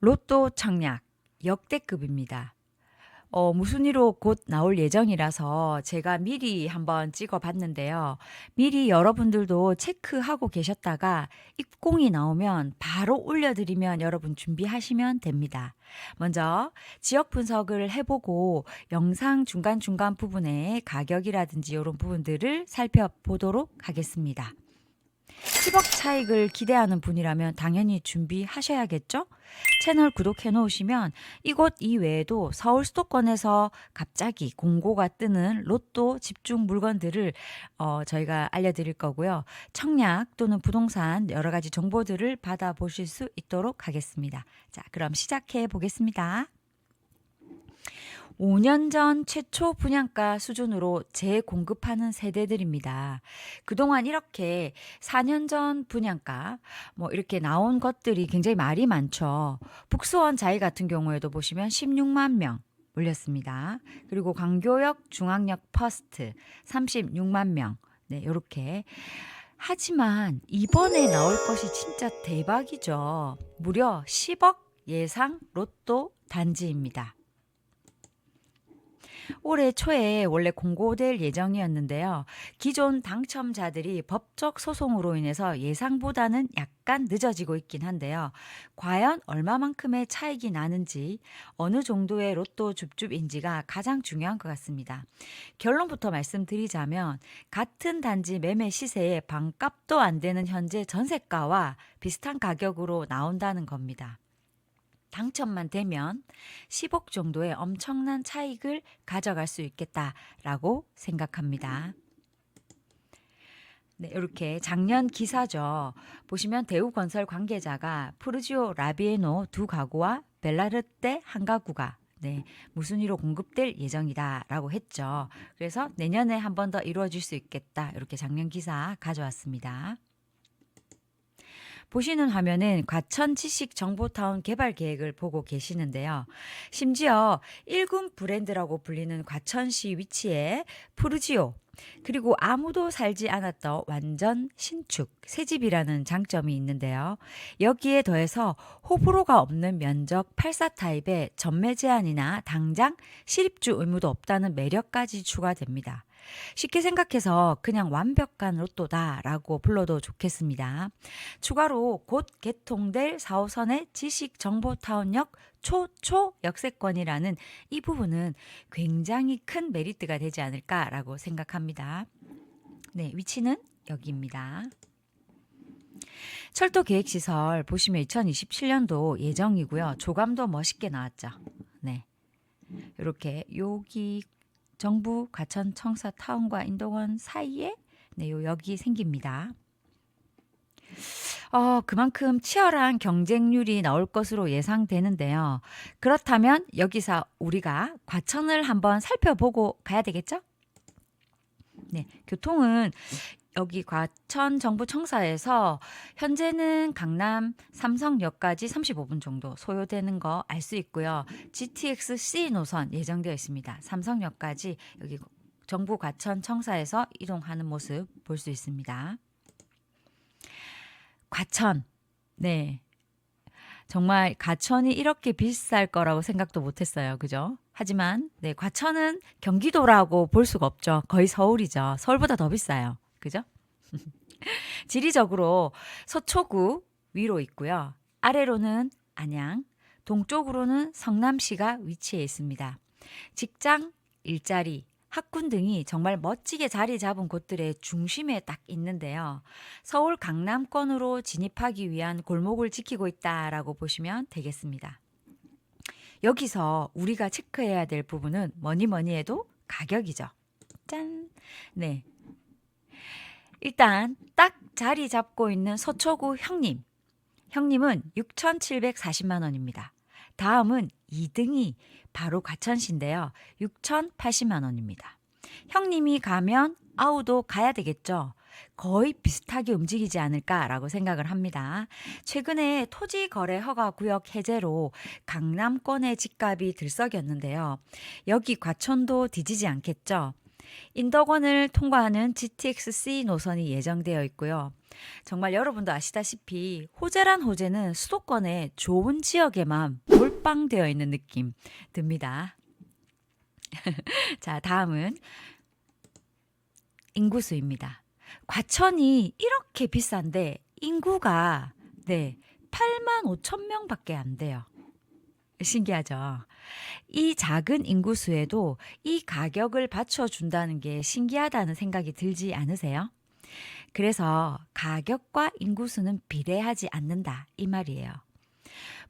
로또 청약 역대급입니다. 어, 무슨 일로 곧 나올 예정이라서 제가 미리 한번 찍어 봤는데요. 미리 여러분들도 체크하고 계셨다가 입공이 나오면 바로 올려드리면 여러분 준비하시면 됩니다. 먼저 지역 분석을 해보고 영상 중간중간 부분에 가격이라든지 이런 부분들을 살펴보도록 하겠습니다. 10억 차익을 기대하는 분이라면 당연히 준비하셔야겠죠? 채널 구독해 놓으시면 이곳 이외에도 서울 수도권에서 갑자기 공고가 뜨는 로또 집중 물건들을 어, 저희가 알려드릴 거고요. 청약 또는 부동산 여러 가지 정보들을 받아보실 수 있도록 하겠습니다. 자, 그럼 시작해 보겠습니다. 5년 전 최초 분양가 수준으로 재공급하는 세대들입니다. 그동안 이렇게 4년 전 분양가 뭐 이렇게 나온 것들이 굉장히 말이 많죠. 북수원 자이 같은 경우에도 보시면 16만 명 올렸습니다. 그리고 광교역 중앙역 퍼스트 36만 명. 네, 요렇게 하지만 이번에 나올 것이 진짜 대박이죠. 무려 10억 예상 로또 단지입니다. 올해 초에 원래 공고될 예정이었는데요. 기존 당첨자들이 법적 소송으로 인해서 예상보다는 약간 늦어지고 있긴 한데요. 과연 얼마만큼의 차익이 나는지 어느 정도의 로또 줍줍인지가 가장 중요한 것 같습니다. 결론부터 말씀드리자면 같은 단지 매매 시세의 반값도 안 되는 현재 전세가와 비슷한 가격으로 나온다는 겁니다. 당첨만 되면 10억 정도의 엄청난 차익을 가져갈 수 있겠다라고 생각합니다. 네, 이렇게 작년 기사죠. 보시면 대우건설 관계자가 푸르지오 라비에노 두 가구와 벨라르떼 한 가구가 네, 무슨 일로 공급될 예정이다라고 했죠. 그래서 내년에 한 번 더 이루어질 수 있겠다. 이렇게 작년 기사 가져왔습니다. 보시는 화면은 과천 지식 정보타운 개발 계획을 보고 계시는데요. 심지어 1군 브랜드라고 불리는 과천시 위치에 푸르지오 그리고 아무도 살지 않았던 완전 신축 새집이라는 장점이 있는데요. 여기에 더해서 호불호가 없는 면적 84 타입의 전매 제한이나 당장 실입주 의무도 없다는 매력까지 추가됩니다. 쉽게 생각해서 그냥 완벽한 로또다라고 불러도 좋겠습니다. 추가로 곧 개통될 4호선의 지식 정보타운역 초초 역세권이라는 이 부분은 굉장히 큰 메리트가 되지 않을까라고 생각합니다. 네, 위치는 여기입니다. 철도 계획 시설 보시면 2027년도 예정이고요. 조감도 멋있게 나왔죠. 네. 이렇게 여기 정부 과천 청사 타운과 인도원 사이에 네, 요 역이 생깁니다. 어, 그만큼 치열한 경쟁률이 나올 것으로 예상되는데요. 그렇다면 여기서 우리가 과천을 한번 살펴보고 가야 되겠죠? 네, 교통은 여기 과천 정부 청사에서 현재는 강남 삼성역까지 35분 정도 소요되는 거 알 수 있고요. GTX C 노선 예정되어 있습니다. 삼성역까지 여기 정부 과천 청사에서 이동하는 모습 볼 수 있습니다. 과천. 네. 정말 과천이 이렇게 비쌀 거라고 생각도 못 했어요. 그죠? 하지만 네, 과천은 경기도라고 볼 수가 없죠. 거의 서울이죠. 서울보다 더 비싸요. 그죠? 지리적으로 서초구 위로 있고요. 아래로는 안양, 동쪽으로는 성남시가 위치해 있습니다. 직장, 일자리, 학군 등이 정말 멋지게 자리 잡은 곳들의 중심에 딱 있는데요. 서울 강남권으로 진입하기 위한 골목을 지키고 있다라고 보시면 되겠습니다. 여기서 우리가 체크해야 될 부분은 뭐니 뭐니 해도 가격이죠. 짠. 네. 일단 딱 자리 잡고 있는 서초구 형님. 형님은 6,740만 원입니다. 다음은 2등이 바로 과천시인데요. 6,080만 원입니다. 형님이 가면 아우도 가야 되겠죠. 거의 비슷하게 움직이지 않을까라고 생각을 합니다. 최근에 토지 거래 허가 구역 해제로 강남권의 집값이 들썩였는데요. 여기 과천도 뒤지지 않겠죠. 인덕원을 통과하는 GTX-C 노선이 예정되어 있고요. 정말 여러분도 아시다시피 호재란 호재는 수도권의 좋은 지역에만 몰빵되어 있는 느낌 듭니다. 자, 다음은 인구수입니다. 과천이 이렇게 비싼데 인구가 네, 8만 5천 명 밖에 안 돼요. 신기하죠? 이 작은 인구수에도 이 가격을 받쳐준다는 게 신기하다는 생각이 들지 않으세요? 그래서 가격과 인구수는 비례하지 않는다. 이 말이에요.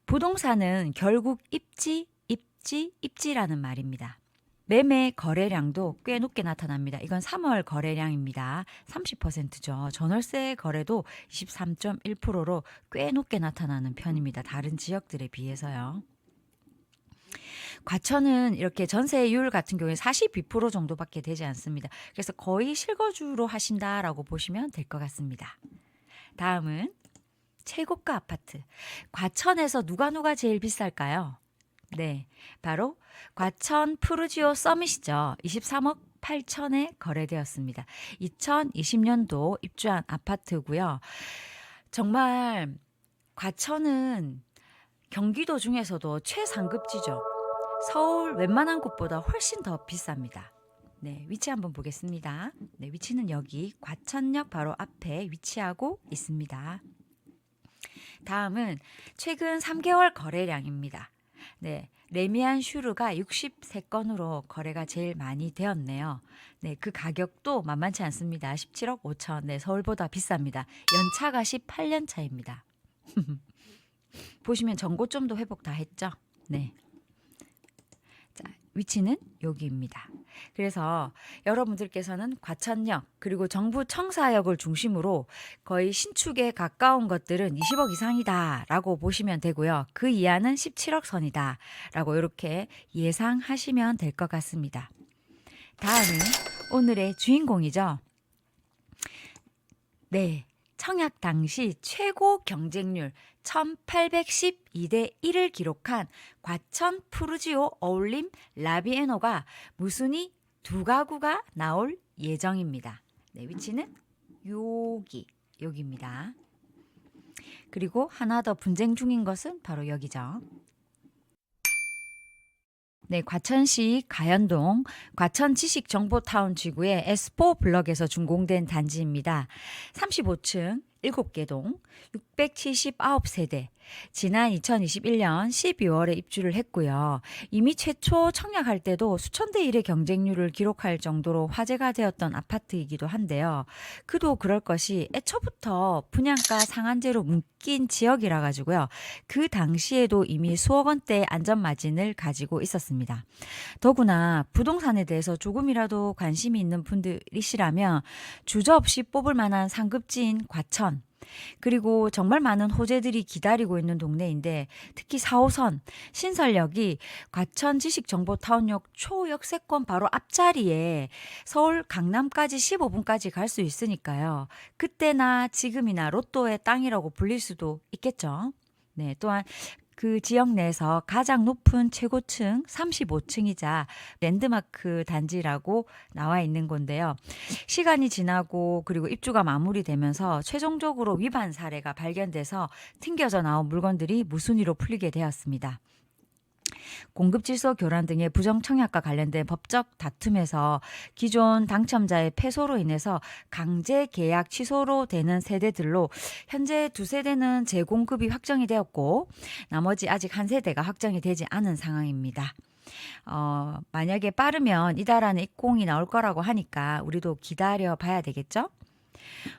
부동산은 결국 입지, 입지, 입지라는 말입니다. 매매 거래량도 꽤 높게 나타납니다. 이건 3월 거래량입니다. 30%죠. 전월세 거래도 23.1%로 꽤 높게 나타나는 편입니다. 다른 지역들에 비해서요. 과천은 이렇게 전세율 같은 경우에 42% 정도밖에 되지 않습니다. 그래서 거의 실거주로 하신다라고 보시면 될 것 같습니다. 다음은 최고가 아파트. 과천에서 누가 누가 제일 비쌀까요? 네, 바로 과천 푸르지오 서밋이죠. 23억 8천에 거래되었습니다. 2020년도 입주한 아파트고요. 정말 과천은 경기도 중에서도 최상급지죠. 서울 웬만한 곳보다 훨씬 더 비쌉니다. 네, 위치 한번 보겠습니다. 네, 위치는 여기 과천역 바로 앞에 위치하고 있습니다. 다음은 최근 3개월 거래량입니다. 네, 레미안 슈르가 63건으로 거래가 제일 많이 되었네요. 네, 그 가격도 만만치 않습니다. 17억 5천. 네, 서울보다 비쌉니다. 연차가 18년 차입니다. 보시면 전고점도 회복 다 했죠? 네. 자, 위치는 여기입니다. 그래서 여러분들께서는 과천역 그리고 정부 청사역을 중심으로 거의 신축에 가까운 것들은 20억 이상이다라고 보시면 되고요. 그 이하는 17억 선이다라고 이렇게 예상하시면 될 것 같습니다. 다음은 오늘의 주인공이죠. 네. 청약 당시 최고 경쟁률 1812대 1을 기록한 과천 푸르지오 어울림 라비에노가 무순이 두 가구가 나올 예정입니다. 네, 위치는 여기, 여기입니다. 그리고 하나 더 분쟁 중인 것은 바로 여기죠. 네, 과천시 가연동 과천 지식정보타운 지구의 S4 블럭에서 준공된 단지입니다. 35층 7개 동 679세대. 지난 2021년 12월에 입주를 했고요. 이미 최초 청약할 때도 수천 대 1의 경쟁률을 기록할 정도로 화제가 되었던 아파트이기도 한데요. 그도 그럴 것이 애초부터 분양가 상한제로 묶인 지역이라 가지고요. 그 당시에도 이미 수억 원대 안전 마진을 가지고 있었습니다. 더구나 부동산에 대해서 조금이라도 관심이 있는 분들이시라면 주저 없이 뽑을 만한 상급지인 과천 그리고 정말 많은 호재들이 기다리고 있는 동네인데 특히 4호선 신설역이 과천 지식정보타운역 초역세권 바로 앞자리에 서울 강남까지 15분까지 갈 수 있으니까요. 그때나 지금이나 로또의 땅이라고 불릴 수도 있겠죠. 네, 또한 그 지역 내에서 가장 높은 최고층 35층이자 랜드마크 단지라고 나와 있는 건데요. 시간이 지나고 그리고 입주가 마무리되면서 최종적으로 위반 사례가 발견돼서 튕겨져 나온 물건들이 무순위로 풀리게 되었습니다. 공급 질서 교란 등의 부정 청약과 관련된 법적 다툼에서 기존 당첨자의 패소로 인해서 강제 계약 취소로 되는 세대들로 현재 두 세대는 재공급이 확정이 되었고 나머지 아직 한 세대가 확정이 되지 않은 상황입니다. 어, 만약에 빠르면 이달 안에 입공이 나올 거라고 하니까 우리도 기다려 봐야 되겠죠?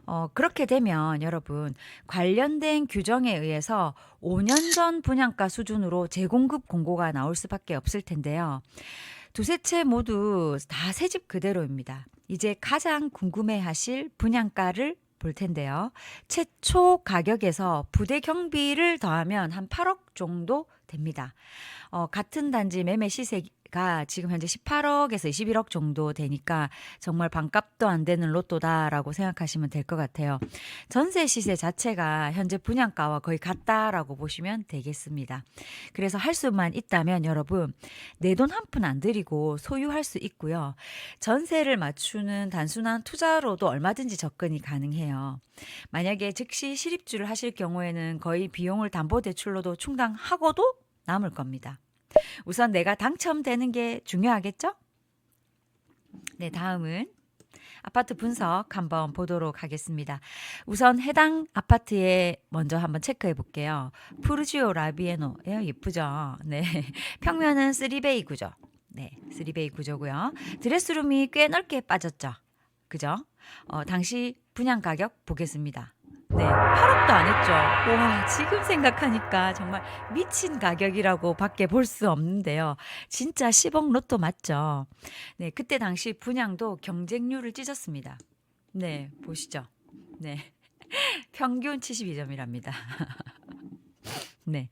어, 그렇게 되면 여러분 관련된 규정에 의해서 5년 전 분양가 수준으로 재공급 공고가 나올 수밖에 없을 텐데요. 두세 채 모두 다 새 집 그대로입니다. 이제 가장 궁금해 하실 분양가를 볼 텐데요. 최초 가격에서 부대 경비를 더하면 한 8억 정도 됩니다. 어, 같은 단지 매매 시세, 가 지금 현재 18억에서 21억 정도 되니까 정말 반값도 안 되는 로또다라고 생각하시면 될 것 같아요. 전세 시세 자체가 현재 분양가와 거의 같다라고 보시면 되겠습니다. 그래서 할 수만 있다면 여러분 내 돈 한 푼 안 들이고 소유할 수 있고요. 전세를 맞추는 단순한 투자로도 얼마든지 접근이 가능해요. 만약에 즉시 실입주를 하실 경우에는 거의 비용을 담보 대출로도 충당하고도 남을 겁니다. 우선 내가 당첨되는 게 중요하겠죠? 네, 다음은 아파트 분석 한번 보도록 하겠습니다. 우선 해당 아파트에 먼저 한번 체크해 볼게요. 푸르지오 라비에노. 예, 예쁘죠? 네. 평면은 3베이 구조. 네, 3베이 구조고요. 드레스룸이 꽤 넓게 빠졌죠. 그죠? 어, 당시 분양 가격 보겠습니다. 네, 8억도 안 했죠. 와, 지금 생각하니까 정말 미친 가격이라고 밖에 볼 수 없는데요. 진짜 10억 로또 맞죠? 네, 그때 당시 분양도 경쟁률을 찢었습니다. 네, 보시죠. 네. 평균 72점이랍니다. 네.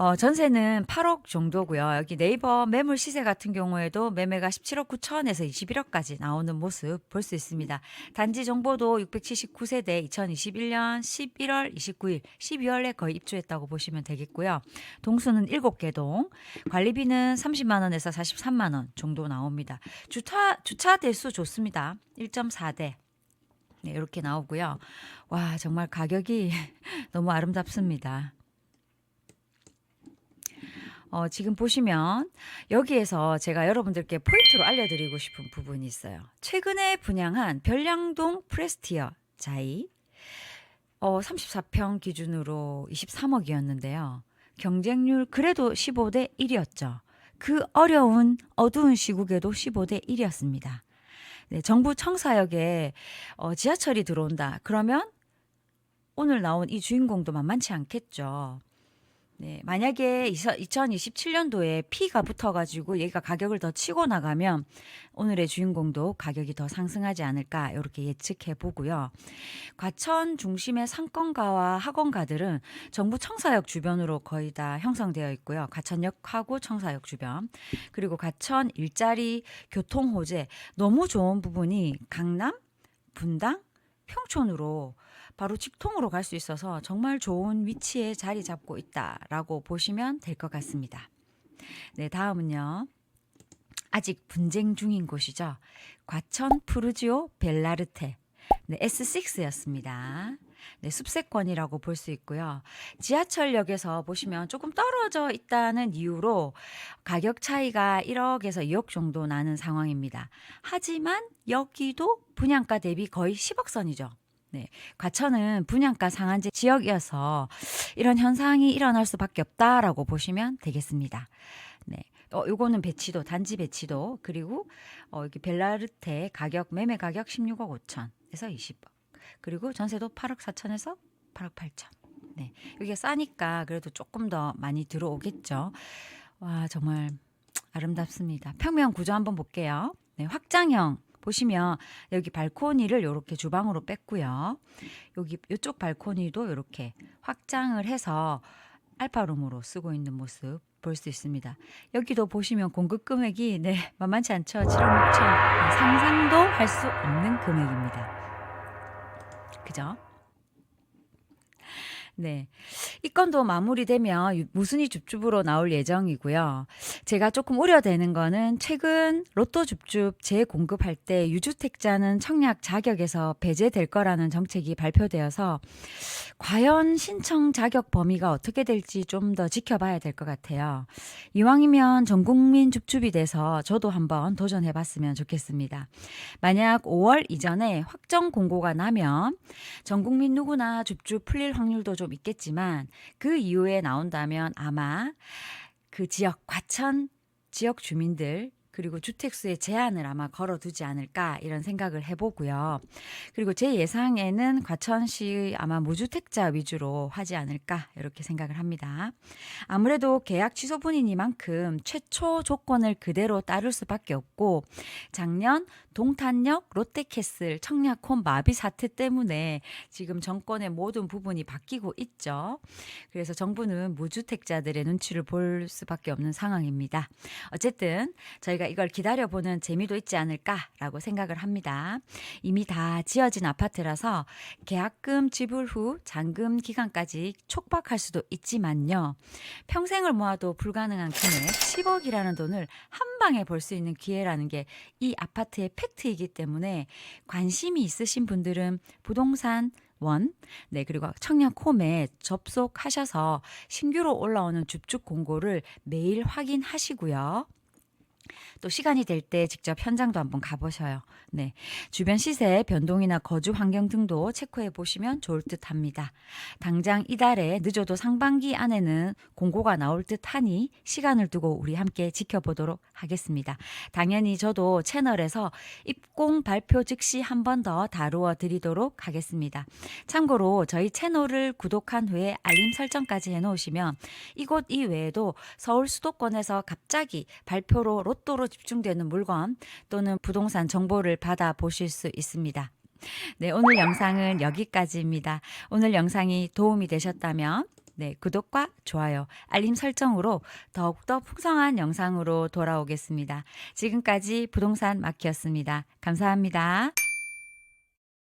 어, 전세는 8억 정도고요. 여기 네이버 매물 시세 같은 경우에도 매매가 17억 9천에서 21억까지 나오는 모습 볼 수 있습니다. 단지 정보도 679세대 2021년 11월 29일, 12월에 거의 입주했다고 보시면 되겠고요. 동수는 7개 동, 관리비는 30만 원에서 43만 원 정도 나옵니다. 주차 주차 대수 좋습니다. 1.4대. 네, 이렇게 나오고요. 와, 정말 가격이 너무 아름답습니다. 어, 지금 보시면 여기에서 제가 여러분들께 포인트로 알려드리고 싶은 부분이 있어요. 최근에 분양한 별량동 프레스티어 자이 어, 34평 기준으로 23억이었는데요. 경쟁률 그래도 15대 1이었죠. 그 어려운 어두운 시국에도 15대 1이었습니다. 네, 정부 청사역에 어, 지하철이 들어온다. 그러면 오늘 나온 이 주인공도 만만치 않겠죠. 네, 만약에 2027년도에 P가 붙어가지고 얘가 가격을 더 치고 나가면 오늘의 주인공도 가격이 더 상승하지 않을까 이렇게 예측해 보고요. 과천 중심의 상권가와 학원가들은 정부 청사역 주변으로 거의 다 형성되어 있고요. 과천역하고 청사역 주변 그리고 과천 일자리 교통 호재 너무 좋은 부분이 강남, 분당, 평촌으로 바로 직통으로 갈 수 있어서 정말 좋은 위치에 자리 잡고 있다라고 보시면 될 것 같습니다. 네, 다음은요. 아직 분쟁 중인 곳이죠. 과천 푸르지오 벨라르테. 네, S6였습니다. 네, 숲세권이라고 볼 수 있고요. 지하철역에서 보시면 조금 떨어져 있다는 이유로 가격 차이가 1억에서 2억 정도 나는 상황입니다. 하지만 여기도 분양가 대비 거의 10억 선이죠. 네. 과천은 분양가 상한제 지역이어서 이런 현상이 일어날 수밖에 없다라고 보시면 되겠습니다. 네. 어, 요거는 배치도, 단지 배치도, 그리고, 어, 여기 벨라르테 가격, 매매 가격 16억 5천에서 20억. 그리고 전세도 8억 4천에서 8억 8천. 네. 여기가 싸니까 그래도 조금 더 많이 들어오겠죠. 와, 정말 아름답습니다. 평면 구조 한번 볼게요. 네. 확장형. 보시면 여기 발코니를 이렇게 주방으로 뺐고요. 여기 이쪽 발코니도 이렇게 확장을 해서 알파룸으로 쓰고 있는 모습 볼 수 있습니다. 여기도 보시면 공급 금액이 네 만만치 않죠. 7억 6천 네, 상상도 할 수 없는 금액입니다. 그죠? 네. 이 건도 마무리되면 유- 무순위 줍줍으로 나올 예정이고요. 제가 조금 우려되는 거는 최근 로또 줍줍 재공급할 때 유주택자는 청약 자격에서 배제될 거라는 정책이 발표되어서 과연 신청 자격 범위가 어떻게 될지 좀 더 지켜봐야 될 것 같아요. 이왕이면 전 국민 줍줍이 돼서 저도 한번 도전해 봤으면 좋겠습니다. 만약 5월 이전에 확정 공고가 나면 전 국민 누구나 줍줍 풀릴 확률도 좀 있겠지만 그 이후에 나온다면 아마 그 지역 과천 지역 주민들 그리고 주택수의 제한을 아마 걸어두지 않을까 이런 생각을 해보고요. 그리고 제 예상에는 과천시 아마 무주택자 위주로 하지 않을까 이렇게 생각을 합니다. 아무래도 계약 취소분이니만큼 최초 조건을 그대로 따를 수밖에 없고 작년 동탄역 롯데캐슬 청약홈 마비 사태 때문에 지금 정권의 모든 부분이 바뀌고 있죠. 그래서 정부는 무주택자들의 눈치를 볼 수밖에 없는 상황입니다. 어쨌든 저희가 이걸 기다려보는 재미도 있지 않을까라고 생각을 합니다. 이미 다 지어진 아파트라서 계약금 지불 후 잔금 기간까지 촉박할 수도 있지만요. 평생을 모아도 불가능한 금액 10억이라는 돈을 한 방에 벌 수 있는 기회라는 게 이 아파트의 팩트이기 때문에 관심이 있으신 분들은 부동산 원, 네, 그리고 청약홈에 접속하셔서 신규로 올라오는 줍줍 공고를 매일 확인하시고요. 또 시간이 될 때 직접 현장도 한번 가보셔요. 네. 주변 시세 변동이나 거주 환경 등도 체크해 보시면 좋을 듯 합니다. 당장 이달에 늦어도 상반기 안에는 공고가 나올 듯 하니 시간을 두고 우리 함께 지켜보도록 하겠습니다. 당연히 저도 채널에서 입공 발표 즉시 한 번 더 다루어 드리도록 하겠습니다. 참고로 저희 채널을 구독한 후에 알림 설정까지 해 놓으시면 이곳 이외에도 서울 수도권에서 갑자기 발표로 로또로 집중되는 물건 또는 부동산 정보를 받아 보실 수 있습니다. 네, 오늘 영상은 여기까지입니다. 오늘 영상이 도움이 되셨다면 네, 구독과 좋아요, 알림 설정으로 더욱더 풍성한 영상으로 돌아오겠습니다. 지금까지 부동산 마키였습니다. 감사합니다.